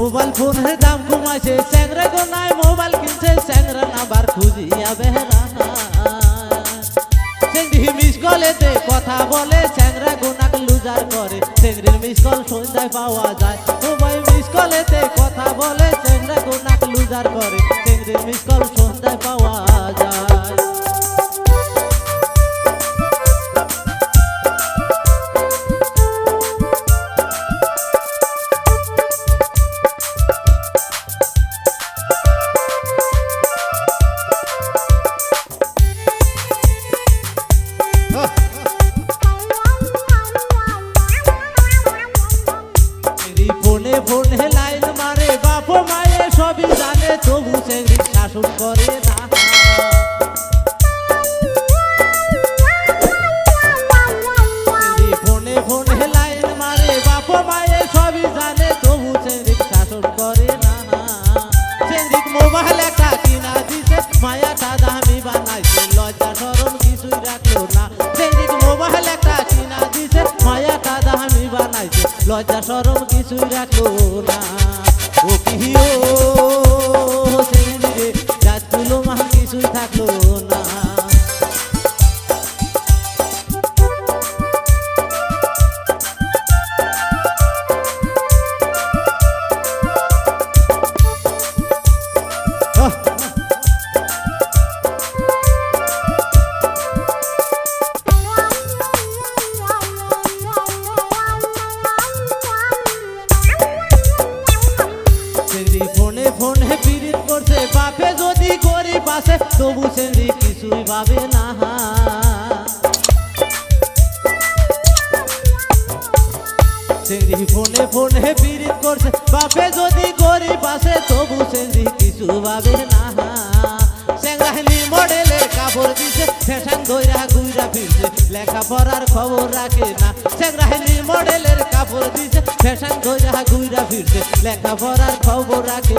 Mobile ফোনের দাম কমাইছে স্যাংরা গোনায় mobile কিনছে, চ্যাংরা নাম্বার খুঁজিয়া বেহরা চেংড়ি মিস কলেতে কথা বলে, চ্যাংরা গোনাক লুজার করে। চেংড়ির মিস কল সন্ধ্যায় পাওয়া যায়, মোবাইল মিস কলেতে চেংড়ি মোবাইল একটা কিনা দিছে মায়াটা দামি বানাইছে, লজ্জা সরম কিছুই রাখল না। চেংড়ি মোবাইল একটা কিনা দিছে মায়াটা দামি বানাইছে, লজ্জা সরম কিছুই রাখল না। ও কি ও? চেংড়ি ফোনে ফোনে পীড়িত করছে। বাপে যদি গরিব আছে, তবু চেংড়ি কিছু ভাবে না। চেংড়াহিনী মডেলের কাপড় দিছে, ফ্যাশন দইরা গুইরা ফিরছে, লেখাপড়ার খবর রাখে না। সে মডেলের কাপড় দিছে, ফ্যাশন ধৈরা গুইরা ফিরছে, লেখাপড়ার খবর রাখে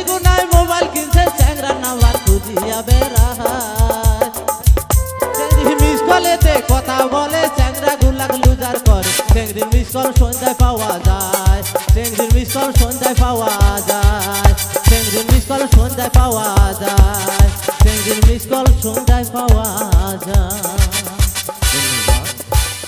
কল সন্ধ্যায় পাওয়া যায়। চেংড়ির মিশন সন্ধ্যায় পাওয়া যায়। চেংড়ির মিস কল সন্ধ্যায় পাওয়া যায়। চেংড়ির মিস কল সন্ধ্যায় পাওয়া